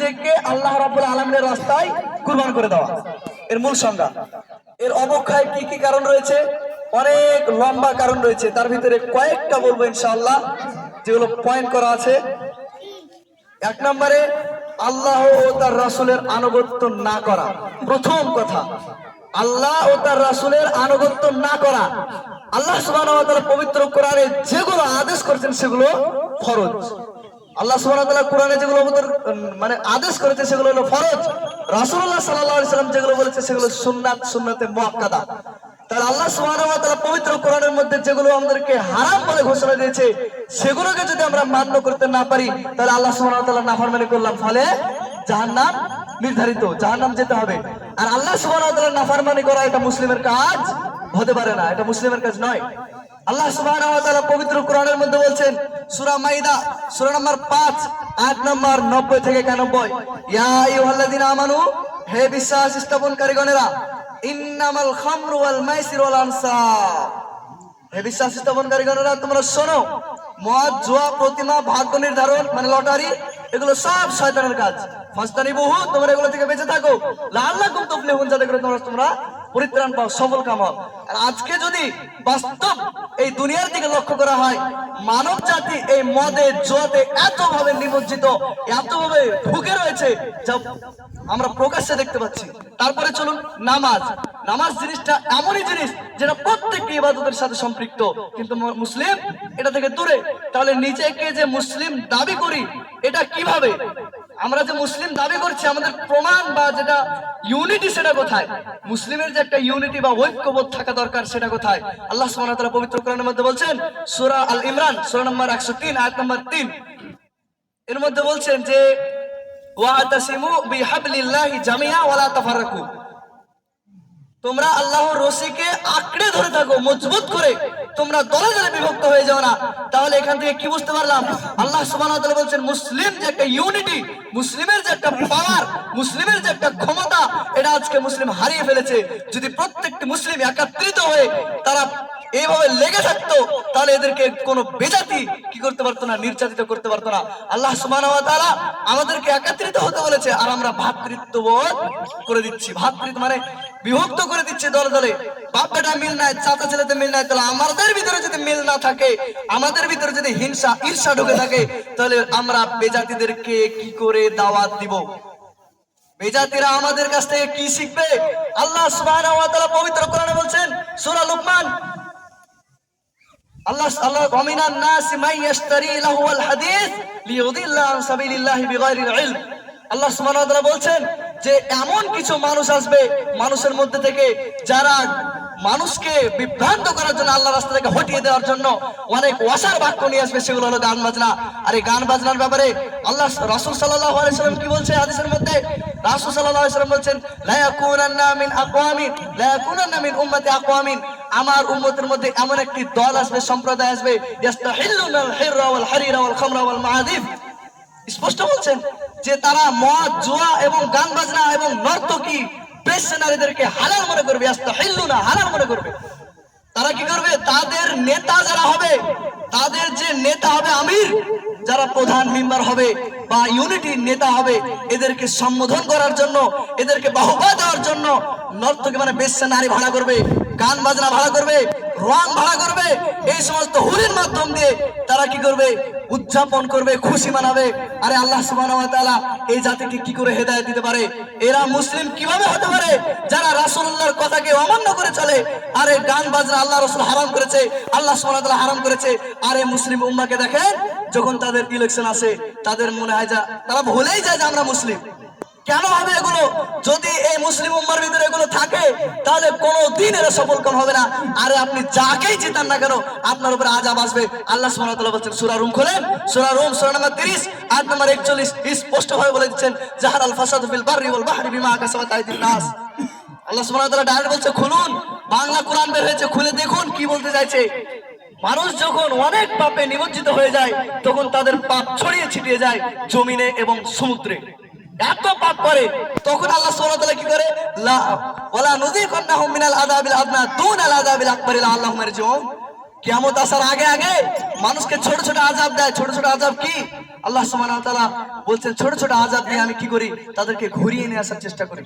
নিজেকে আল্লাহ রাবুল আলমের রাস্তায় কুরবান করে দেওয়া। এর মূল সংজ্ঞা। এর অবক্ষয় কি কি কারণ রয়েছে? অনেক লম্বা কারণ রয়েছে। তার ভিতরে কয়েকটা বলব ইনশাআল্লাহ, যেগুলো পয়েন্ট করা আছে। এক নম্বরে, আল্লাহ ও তার রাসুলের আনুগত্য না করা। প্রথম কথা, আল্লাহ ও তার রাসুলের আনুগত্য না করা। আল্লাহ তাআলা পবিত্র কোরআনে যেগুলো আদেশ করেছেন সেগুলো ফরজ। আল্লাহ সুবহানাহু কোরআনে যেগুলো উম, মানে আদেশ করেছে সেগুলো হলো ফরজ। রাসূলুল্লাহ সাল্লাল্লাহু আলাইহি সাল্লাম যেগুলো বলেছে সেগুলো সুন্নাত সুন্নাতে মুআক্কাদা। তাহলে আল্লাহ তাআলা পবিত্র কোরআনের মধ্যে যেগুলো আমাদেরকে হারাম বলে ঘোষণা দিয়েছে সেগুলোকে যদি আমরা মান্য করতে না পারি তাহলে আল্লাহ তাআলা নাফরমানি করলাম। ফলে জাহান্নাম নির্ধারিত জাহান্নাম যেতে হবে। আর আল্লাহ তাআলা নাফরমানি করা এটা মুসলিমের কাজ হতে পারে না এটা মুসলিমের কাজ নয়। আল্লাহ তাআলা পবিত্র কোরআনের মধ্যে বলছেন, সূরা মাইদা, সূরা নম্বর 5 আয়াত নম্বর 90 থেকে 91 ইয়া আইয়ুহাল্লাযিনা আমানু, হে বিশ্বাস স্থাপনকারীগণেরা, ইন্নামাল খামরু ওয়াল মাইসির ওয়াল আনসাব হে বিশ্বাস স্থাপন স্থাপনকারীগণেরা, তোমরা শোনো, মদ, জুয়া, প্রতিমা, ভাগ্য নির্ধারণ মানে লটারি, এগুলো সব শয়তানের কাজ। ফাস্তানি বহু তোমরা এগুলো থেকে বেঁচে থাকো। লাল্লাকুম তুফলিহুন, যাতে করে তোমরা তোমরা পরিত্রাণ পাও, সফল কাম। আর আজকে যদি বাস্তব এই দুনিয়ার দিকে লক্ষ্য করা হয়, মানব জাতি এই মদে, জুয়াতে এতভাবে নিমজ্জিত, এতভাবে ঢুকে রয়েছে যা আমরা প্রকাশ্যে দেখতে পাচ্ছি। তারপরে চলুন, নামাজ। নামাজ জিনিসটা এমনই জিনিস যেটা প্রত্যেকটি ইবাদতের সাথে সম্পৃক্ত। কিন্তু মুসলিম এটা থেকে দূরে। তাহলে নিজেকে যে মুসলিম দাবি করি, এটা কীভাবে? আমরা যে মুসলিম দাবি করছি, আমাদের প্রমাণ বা যেটা ইউনিটি সেটা কোথায়? মুসলিমের যে একটা ইউনিটি বা ঐক্যবোধ থাকা দরকার সেটা কোথায়? আল্লাহ সুবহানাহু ওয়া পবিত্র কোরআনের মধ্যে বলছেন, সূরা আল ইমরান, সূরা নম্বর 103 আয়াত নম্বর তিন। এর মধ্যে বলছেন যে ওয়াতাসিমু বিহাবলিল্লাহি জামিয়া ওয়ালা তাফাররাকু। তোমরা আল্লাহর রশিকে আঁকড়ে ধরে থাকো, মজবুত করে। তোমরা দলে দলে বিভক্ত হয়ে যাও না। তাহলে এখান থেকে কি বুঝতে পারলাম? আল্লাহ সুবহানাহু বলছেন, মুসলিম যে একটা ইউনিটি মুসলিমের যে একটা পাওয়ার মুসলিমের যে একটা ক্ষমতা, এটা আজকে মুসলিম হারিয়ে ফেলেছে। যদি প্রত্যেকটি মুসলিম একত্রিত হয়ে তারা এইভাবে লেগে থাকতো, তাহলে এদেরকে কোনো বেজাতি কি করতে পারতো না, নির্যাতিত করতে পারতো না। আল্লাহ সুবহানাহু আমাদেরকে একত্রিত হতে বলেছে, আর আমরা ভ্রাতৃত্ববোধ করে দিচ্ছি। ভ্রাতৃত্ব মানে বিভক্ত করে দিচ্ছে দলে দলে। বাপ বেটা মিল নাই চাচা ছেলেতে মিল নাই, তাহলে আমাদের ভিতরে যদি মিল না থাকে, আমাদের ভিতরে যদি হিংসা, ঈর্ষা ঢুকে থাকে, তাহলে আমরা বেজাতিদেরকে কি করে দাওয়াত দিব? বেজাতিরা আমাদের কাছ থেকে কি শিখবে? আল্লাহ সুবহানাহু ওয়া তাআলা পবিত্র কোরআনে বলছেন, সূরা লুকমান আল্লাহ আল্লাহ ওয়ামিনান নাসি ইশতারি লাহু লাহুল হাদিস লিইউদিল্লা আন সাবিলিল্লাহি বিগাইরিল ইলম। আল্লাহ সুবহানাহু ওয়া তাআলা বলছেন যে, এমন কিছু মানুষ আসবে মানুষের মধ্যে থেকে যারা মানুষকে বিভ্রান্ত করার জন্য আল্লাহ রাস্তা থেকে হটিয়ে দেওয়ার জন্য অনেক ওয়াসার বাক্য নিয়ে আসবে, সেগুলো হলো গান বাজনা। আর এই গান বাজনার ব্যাপারে আল্লাহ রাসূল সাল্লাল্লাহু আলাইহি সাল্লাম কি বলছে হাদিসের মধ্যে? রাসুল সাল্লাল্লাহু আলাইহি সাল্লাম বলছেন, লা ইয়াকুনান্না মিন আকওয়ামিন লা ইয়াকুনান্না মিন উম্মতি আকওয়ামিন। আমার উম্মতের মধ্যে এমন একটি দল আসবে, সম্প্রদায় আসবে ইয়াস্তাহিল্লুনাল হিররা ওয়াল হারিরা ওয়াল খামরা স্পষ্ট বলছেন যে তারা মদ, জুয়া এবং গান বাজনা এবং নর্তকী বেশ্যা নারীদেরকে হালাল মনে করবে ইয়াস্তাহিল্লুনা হালাল মনে করবে। তারা কি করবে? তাদের নেতা যারা হবে, তাদের যে নেতা হবে আমির, যারা প্রধান মেম্বার হবে বা ইউনিটির নেতা হবে, এদেরকে সম্বোধন করার জন্য, এদেরকে বাহবা দেওয়ার জন্য নর্তকী মানে বেশ্যা নারী ভাড়া করবে, গান বাজনা ভাড়া করবে, রং ভাড়া করবে, এই সমস্ত হুরের মাধ্যম দিয়ে তারা কি করবে? উদযাপন করবে, খুশি মানাবে। আরে আল্লাহ সুবাহ এই জাতিকে কি করে হেদায় দিতে পারে? এরা মুসলিম কীভাবে হতে পারে? যারা রাসুল্লাহর কথাকে অমান্য করে চলে, আরে গান বাজনা আল্লাহ রসুল হারাম করেছে, আল্লাহ সুবাহ হারাম করেছে। আরে মুসলিম উম্মাকে দেখেন, যখন তাদের ইলেকশন আসে, তাদের মনে হয় যা তারা ভুলেই যায় যে আমরা মুসলিম। কেন হবে এগুলো? যদি এই মুসলিম উম্মার ভিতরে এগুলো থাকে, তাহলে কোনো দিন এরা সফল কম হবে না। আরে আপনি যাকেই জিতান না কেন, আপনার উপরে আজাব আসবে। আল্লাহ সুবহানাহু বলছেন, সূরা রুম খোলেন। সূরা রুম, সূরা নাম্বার 30 আয়াত নাম্বার 41 স্পষ্ট ভাবে বলে দিচ্ছেন জাহার আল ফাসাদু ফিল বিমা আল্লাহ ডাইরেক্ট বলছে, খুলুন, বাংলা কোরআন বের হয়েছে, খুলে দেখুন কি বলতে চাইছে। মানুষ যখন অনেক পাপে নিমজ্জিত হয়ে যায়, তখন তাদের পাপ ছড়িয়ে ছিটিয়ে যায় জমিনে এবং সমুদ্রে। এত পাপ করে, তখন আল্লাহ সুবহানাহু ওয়া তাআলা কি করে? লা, ওয়ালা নুযিকান্নাহুম মিনাল আযাবিল আদনা দুনাল আযাবিল আকবার লাআল্লাহুম ইয়ারজিউন কিয়ামত আসার আগে আগে মানুষকে ছোট ছোট আজাব দেয়। ছোট ছোট আজাব কি? আল্লাহ সুবহানাহু ওয়া তাআলা বলছেন, ছোট ছোট আজাব দিয়ে আমি কি করি? তাদেরকে ঘুরিয়ে নিয়ে আসার চেষ্টা করি।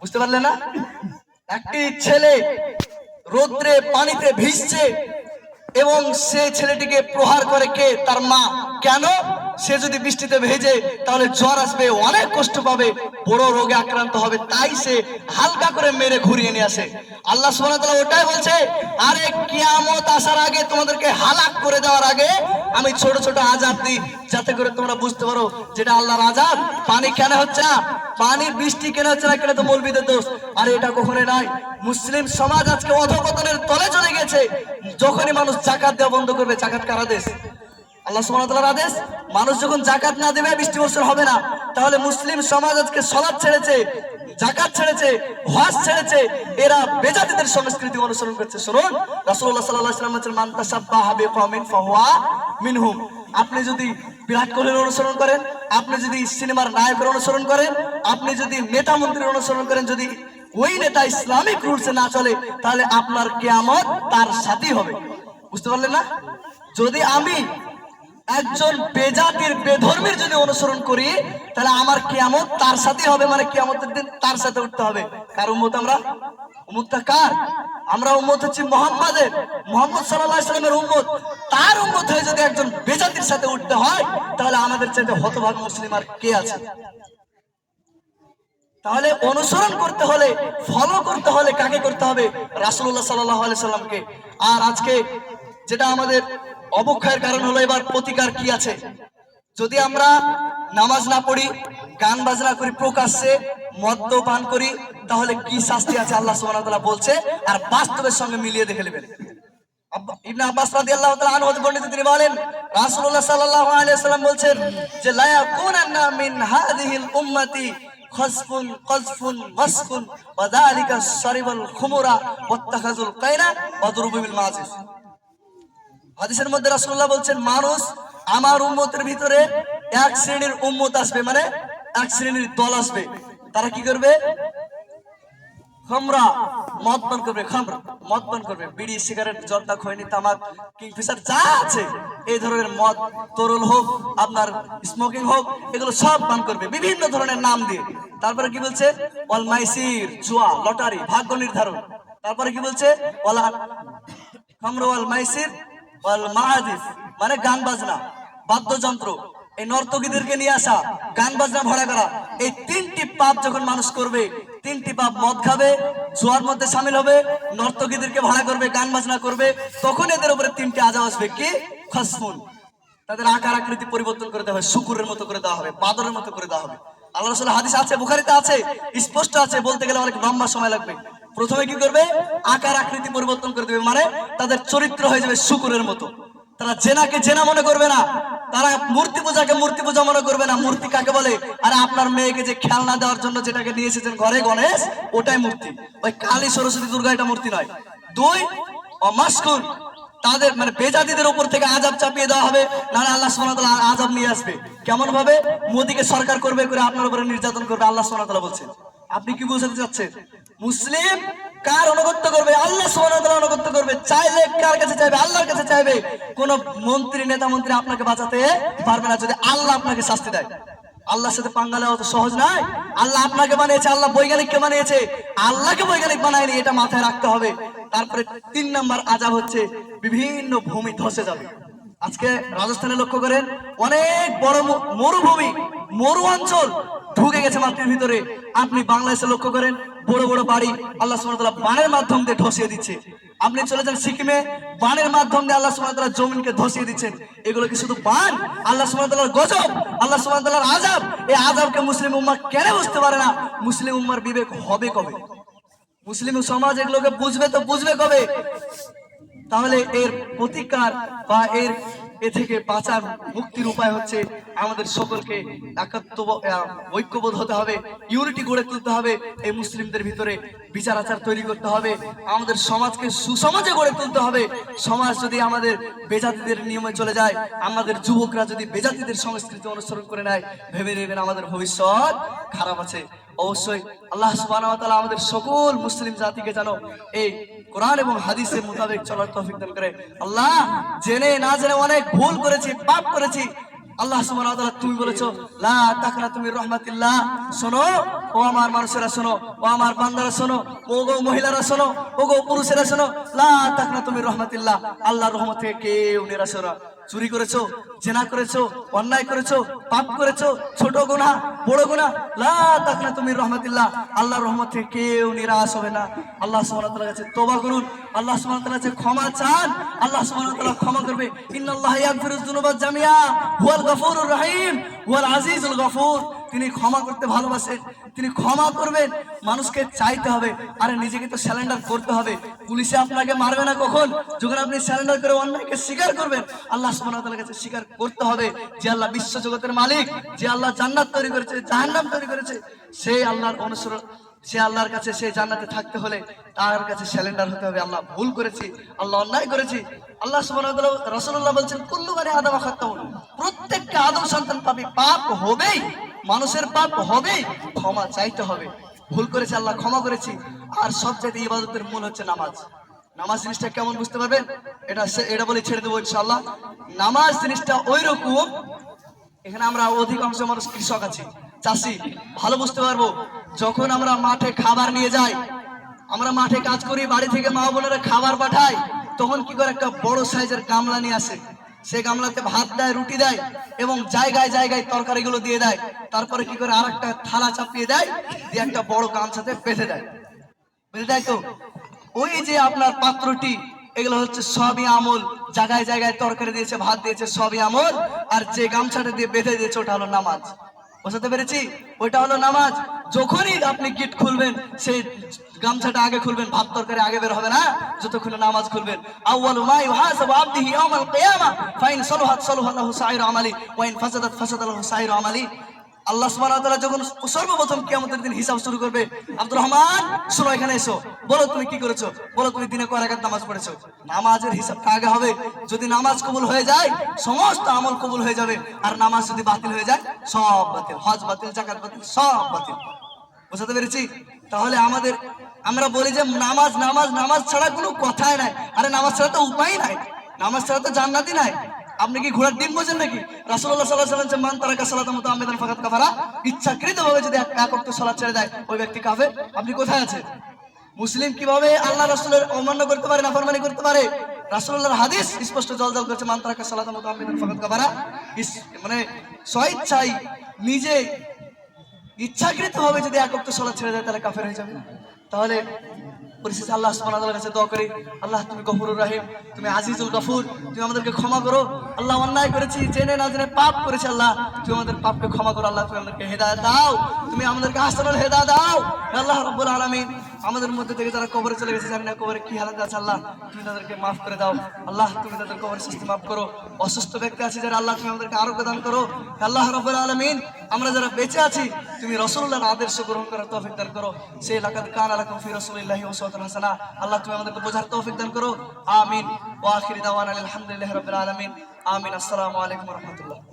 বুঝতে পারলে না? একটি ছেলে রোদ্রে পানিতে ভিজছে এবং সে ছেলেটিকে প্রহার করে কে? তার মা। কেন? সে যদি বৃষ্টিতে ভেজে, তাহলে জ্বর আসবে, অনেক কষ্ট পাবে, বড় রোগে আক্রান্ত হবে, তাই সে হালকা করে মেরে ঘুরিয়ে নিয়ে আসে। আল্লাহ সুবহানাহু ওটাই বলছে, আরে কিয়ামত আসার আগে তোমাদেরকে হালাক করে দেওয়ার আগে আমি ছোট ছোট আজাব দিই, যাতে করে তোমরা বুঝতে পারো যেটা আল্লাহর আজাদ। পানি কেন হচ্ছে না? পানি বৃষ্টি কেন হচ্ছে না কেন তো মৌলবীদের দোষ। আরে এটা কখনোই নাই মুসলিম সমাজ আজকে অধপতনের তলে চলে গেছে যখনই মানুষ জাকাত দেওয়া বন্ধ করবে, জাকাত কার আদেশ? আল্লাহ আদেশ, মানুষ যখন জাকাত না দেবে হবে না। তাহলে মুসলিম ছেড়েছে জাকাত ছেড়েছে ছেড়েছে, এরা বেজাতিদের সংস্কৃতি অনুসরণ করছে। মিনহুম। আপনি যদি বিরাট কোহলির অনুসরণ করেন, আপনি যদি সিনেমার নায়কের অনুসরণ করেন, আপনি যদি নেতা মন্ত্রীর অনুসরণ করেন, যদি ওই নেতা ইসলামিক রুলসে না চলে, তাহলে আপনার কেয়ামত তার সাথেই হবে। বুঝতে পারলেন না? যদি আমি একজন বেজাতির, বেধর্মীর যদি অনুসরণ করি, তাহলে আমার কিয়ামত তার সাথে হবে মানে কিয়ামতের দিন তার সাথে উঠতে হবে। কার উম্মত আমরা? উম্মতটা কার? আমরা উম্মত হচ্ছি মোহাম্মদের, মোহাম্মদ সাল্লাল্লাহু আলাইহি সাল্লামের উম্মত। তার উম্মত হয়ে যদি একজন বেজাতির সাথে উঠতে হয়, তাহলে আমাদের চাইতে হতভাগ মুসলিম আর কে আছে? তাহলে অনুসরণ করতে হলে ফলো করতে হলে কাকে করতে হবে? রাসূলুল্লাহ সাল্লাল্লাহু আলাইহি সাল্লামকে। আর আজকে যেটা আমাদের অবক্ষয়ের কারণ হলো এবার প্রতিকার কি আছে? যদি আমরা নামাজ না পড়ি, গান বাজনা করি, প্রকাশ্যে মদ্যপান করি, তাহলে কি শাস্তি আছে? আল্লাহ সুবহানাহু বলছে, আর বাস্তবের সঙ্গে মিলিয়ে দেখে নেবেন। ইবনে আব্বাস রাদিয়াল্লাহু তাআলা আনহু বর্ণিত তিনি বলেন, রাসূলুল্লাহ সাল্লাল্লাহু আলাইহি বলছেন যে, লা ইয়াকুনান্না মিন হাযিহিল উম্মতি খসফুন কজফুন মাসফুন ওয়া যালিকা শারিবাল খুমরা ওয়াত্তাখাযুল কায়না ওয়া দুরুবু মাজিস। হাদিসের মধ্যে রাসূলুল্লাহ বলছেন, মানুষ আমার উম্মতের ভিতরে এক শ্রেণির উম্মত আসবে। মানে এক শ্রেণির দল আসবে। তারা কি করবে? মদ পান করবে মদ পান করবে। বিড়ি, সিগারেট তামাক যা আছে, এই ধরনের মদ, তরল হোক, আপনার স্মোকিং হোক, এগুলো সব পান করবে, বিভিন্ন ধরনের নাম দিয়ে। তারপরে কি বলছে? অল মাইসির, জুয়া, লটারি, ভাগ্য নির্ধারণ তারপরে কি বলছে? ওয়ালা খামর ওয়াল মাইসির মানে গান বাজনা, বাদ্যযন্ত্র। এই নর্তকীদেরকে নিয়ে আসা, গান বাজনা ভাড়া করা। এই তিনটি পাপ যখন মানুষ করবে, তিনটি পাপ মদ খাবে, জোয়ার মধ্যে সামিল হবে, নর্তকীদেরকে ভাড়া করবে, গান বাজনা করবে, তখন এদের উপরে তিনটি আজাব আসবে কি? খসমুন তাদের আকার আকৃতি পরিবর্তন করে দেওয়া হবে, শুকুরের মতো করে দেওয়া হবে, বাদরের মতো করে দেওয়া হবে। আল্লাহ রসুল হাদিস আছে, বুখারিতে আছে, স্পষ্ট আছে, বলতে গেলে অনেক লম্বা সময় লাগবে। প্রথমে কি করবে? আকার আকৃতি পরিবর্তন করে দেবে। মানে তাদের চরিত্র হয়ে যাবে শুকুরের মতো। তারা জেনাকে জেনা মনে করবে না। তারা মূর্তি পূজাকে মূর্তি পূজা মনে করবে না। মূর্তি কাকে বলে? আর আপনার মেয়েকে যে খেলনা দেওয়ার জন্য যেটাকে নিয়ে এসেছেন ঘরে গণেশ, ওটাই মূর্তি। ওই কালী সরস্বতী দুর্গা এটা মূর্তি নয়। দুই অমাস্কুন তাদের মানে বেজাতিদের উপর থেকে আজাব চাপিয়ে দেওয়া হবে। নাহলে আল্লাহ সোনাতলা আজাব নিয়ে আসবে। কেমন ভাবে মোদীকে সরকার করবে করে আপনার উপরে নির্যাতন করবে আল্লাহ সোনাতলা বলছেন। আপনি কি বুঝাতে চাচ্ছেন? মুসলিম কার অনুগত্য করবে? আল্লাহ সোনাতলা অনুগত্য করবে। চাইলে কার কাছে চাইবে? আল্লাহর কাছে চাইবে। কোন মন্ত্রী, নেতা, মন্ত্রী আপনাকে বাঁচাতে পারবে না যদি আল্লাহ আপনাকে শাস্তি দেয়। আল্লাহর সাথে পাঙ্গালে অত সহজ নয়। আল্লাহ আপনাকে বানিয়েছে, আল্লাহ বৈজ্ঞানিককে বানিয়েছে। আল্লাহকে বৈজ্ঞানিক বানায়নি, এটা মাথায় রাখতে হবে। তারপরে তিন নম্বর আজাব হচ্ছে, বিভিন্ন ভূমি ধসে যাবে। আজকে রাজস্থানে লক্ষ্য করেন, অনেক বড় মরুভূমি, মরু অঞ্চল ঢুকে গেছে মাটির ভিতরে। আপনি বাংলাদেশে লক্ষ্য করেন বড় বড় বাড়ি আল্লাহ ওয়া বানের মাধ্যম দিয়ে ধসিয়ে দিচ্ছে। আপনি চলে যান সিকিমে, বানের মাধ্যম দিয়ে আল্লাহ তাআলা জমিনকে ধসিয়ে দিচ্ছেন। এগুলো কি শুধু বান? আল্লাহ তাআলার গজব, আল্লাহ তাআলার আযাব। এই আযাবকে মুসলিম উম্মাহ কেন বুঝতে পারে না? মুসলিম উম্মার বিবেক হবে কবে? মুসলিম সমাজ এগুলোকে বুঝবে তো বুঝবে কবে? তাহলে এর প্রতিকার বা এর এ থেকে বাঁচার মুক্তির উপায় হচ্ছে আমাদের সকলকে একাত্ম ঐক্যবোধ হতে হবে, ইউনিটি গড়ে তুলতে হবে, এই মুসলিমদের ভিতরে বিচার আচার তৈরি করতে হবে, আমাদের সমাজকে সুসমাজে গড়ে তুলতে হবে, সমাজ যদি আমাদের বেজাতিদের নিয়মে চলে যায়, আমাদের যুবকরা যদি বেজাতিদের সংস্কৃতি অনুসরণ করে নেয়, ভেবে নেবেন আমাদের ভবিষ্যৎ খারাপ আছে। অবশ্যই আল্লাহ ওয়া আমাদের সকল মুসলিম জাতিকে যেন এই কোরআন এবং হাদিসের মোতাবেক চলার তৌফিক দান করে। আল্লাহ, জেনে না জেনে অনেক ভুল করেছি, পাপ করেছি। আল্লাহ সুবহানাহু তুমি বলেছ, লা তাকরা তুমি রহমাতিল্লাহ। শোনো, ও আমার মানুষেরা শোনো, ও আমার বান্দারা শোনো, ও গো মহিলারা শোনো, ও গো পুরুষেরা শোনো, লা তাকরা তুমি রহমাতিল্লাহ। আল্লাহর রহমত থেকে কেউ নিরাশ। চুরি করেছ, জেনা করেছ, অন্যায় করেছ, পাপ করেছ, ছোট গোনা বড় গোনা লা তাকনা তুমি রহমতুল্লাহ। আল্লাহ রহমত থেকে কেউ নিরাশ হবে না। আল্লাহ সুবহানাহু ওয়া কাছে তওবা করুন। আল্লাহ সুবহানাহু ওয়া কাছে ক্ষমা চান। আল্লাহ সুবহানাহু ক্ষমা করবে। ইন্নাল্লাহ ইয়াগফিরুয যুনুবা জামিয়া। হুয়াল গফুরুর রহিম। হুয়াল আজিজুল গফুর। তিনি ক্ষমা করতে ভালোবাসেন, তিনি ক্ষমা করবেন। মানুষকে চাইতে হবে, আরে নিজেকে তো স্যালেন্ডার করতে হবে। পুলিশে আপনাকে মারবে না কখন? যখন আপনি স্যালেন্ডার করে অন্যায়কে স্বীকার করবেন, আল্লাহ সুবহানাহু কাছে স্বীকার করতে হবে যে আল্লাহ বিশ্ব জগতের মালিক, যে আল্লাহ জান্নাত তৈরি করেছে, জাহান্নাম তৈরি করেছে। সেই আল্লাহর অনুসরণ সে আল্লাহর কাছে সে জান্নাতে থাকতে হলে তার কাছে স্যালেন্ডার হতে হবে। আল্লাহ ভুল করেছি, আল্লাহ অন্যায় করেছি। আল্লাহ রাসূলুল্লাহ বলছেন, কুল্লু বানি আদম খাত্তাউন প্রত্যেকটা আদম সন্তান পাপী পাপ হবেই। মানুষের পাপ হবেই ক্ষমা চাইতে হবে। ভুল করেছে, আল্লাহ ক্ষমা করেছি। আর সবচেয়ে ইবাদতের মূল হচ্ছে নামাজ। নামাজ জিনিসটা কেমন বুঝতে পারবেন? এটা এটা বলে ছেড়ে দেবো ইনশাআল্লাহ। নামাজ জিনিসটা ওই রকম এখানে আমরা অধিকাংশ মানুষ কৃষক আছি, চাষি। ভালো বুঝতে পারব, যখন আমরা মাঠে খাবার নিয়ে যাই, আমরা মাঠে কাজ করি, বাড়ি থেকে মা বোনেরা খাবার পাঠাই তখন কি করে একটা বড় সাইজের গামলা নিয়ে আসে। সে গামলাতে ভাত দেয়, রুটি দেয় এবং জায়গায় জায়গায় তরকারিগুলো দিয়ে দেয়। তারপরে কি করে আর একটা থালা চাপিয়ে দেয়, দিয়ে একটা বড় গামছাতে বেঁধে দেয়। বেঁধে দেয় তো? ওই যে আপনার পাত্রটি, এগুলো হচ্ছে সবই আমল। জায়গায় জায়গায় তরকারি দিয়েছে, ভাত দিয়েছে, সবই আমল। আর যে গামছাটা দিয়ে বেঁধে দিয়েছে, ওটা হলো নামাজ। বোঝাতে পেরেছি? ওইটা হলো নামাজ। যখনই আপনি গিট খুলবেন, সেই গামছাটা আগে খুলবেন, ভাত তরকারি আগে বের হবে না? যতক্ষণ নামাজ খুলবেন। আউয়ালু মা ইউহাসাবু আবদিহি ইয়াওমাল কিয়ামা, ফাইন সালাহাত সালাহা লাহু সাইরু আমালি ওয়া ইন ফাসাদাত ফাসাদাল্লাহু সাইরু আমালি। আল্লাহ তাআলা যখন সর্বপ্রথম কিয়ামতের দিন হিসাব শুরু করবে, আব্দুর রহমান, শোনো এখানে এসো। বলো তুমি কি করেছ? বলো তুমি দিনে কয় রাকাত নামাজ পড়েছো? নামাজের হিসাবটা আগে হবে? যদি নামাজ কবুল হয়ে যায়, সমস্ত আমল কবুল হয়ে যাবে। আর নামাজ যদি বাতিল হয়ে যায়, সব বাতিল। হজ বাতিল জাকাত বাতিল, সব বাতিল। বুঝতে পেরেছি? তাহলে আমাদের, আমরা বলি যে নামাজ নামাজ নামাজ ছাড়া কোনো কথাই নাই। আরে নামাজ ছাড়া তো উপায় নাই। নামাজ ছাড়া তো জান্নাতি নাই। আপনি কি ঘোড়ার ডিম বোঝেন নাকি? রাসূলুল্লাহ সাল্লাল্লাহু আলাইহি ওয়াসাল্লাম যে মান তারাকা সালাতা মুতাআম্মিদান ফাকাত কাফারা, ইচ্ছাকৃতভাবে যদি এক ওয়াক্ত সালাত ছেড়ে দেয়, ওই ব্যক্তি কাফের। আপনি কোথায় আছেন? মুসলিম কীভাবে আল্লাহ রাসূলের অমান্য করতে পারে, নাফরমানি করতে পারে? রাসূলুল্লাহর হাদিস স্পষ্ট জলজল করছে, মান তারাকা সালাতা মুতাআম্মিদান ফাকাত কাফারা। মানে স্বইচ্ছাই নিজে ইচ্ছাকৃত ভাবে যদি এক অক্ত সলাৎ ছেড়ে দেয়, তাহলে কাফের হয়ে যাবে তাহলে পরিশেষে আল্লাহ তাআলার কাছে দোয়া করি। আল্লাহ, তুমি গফুরুর রাহিম, তুমি আজিজুল গফুর, তুমি আমাদেরকে ক্ষমা করো। আল্লাহ, অন্যায় করেছি, জেনে না জেনে পাপ করেছি, আল্লাহ, তুমি আমাদের পাপকে ক্ষমা করো, আল্লাহ, তুমি আমাদেরকে হেদায় দাও। তুমি আমাদেরকে আসল হেদা দাও। আল্লাহ রব্বুল আলামিন আমাদের মধ্যে থেকে যারা কবরে চলে গেছে, জানি না কবরে কি হালাত আছে, আল্লাহ, তুমি তাদেরকে মাফ করে দাও। আল্লাহ, তুমি তাদের কবর শাস্তি মাফ করো। অসুস্থ ব্যক্তি আছে যারা আল্লাহ, তুমি আমাদেরকে আরোগ্য দান করো। আল্লাহ রাব্বুল আলামিন, আমরা যারা বেঁচে আছি, তুমি রসুল্লাহ আদর্শ গ্রহণ করার তৌফিক দান করো। সেই লাকাদ কান লাকুম ফি রাসূলিল্লাহি উসওয়াতুন হাসানাহ। আল্লাহ, তুমি আমাদেরকে বোঝার তৌফিক দান করো। আমিন। ওয়া আখিরি দাওয়ানা আলহামদুলিল্লাহি রাব্বিল আলামিন। আমিন। আসসালামু আলাইকুম ওয়া রাহমাতুল্লাহ।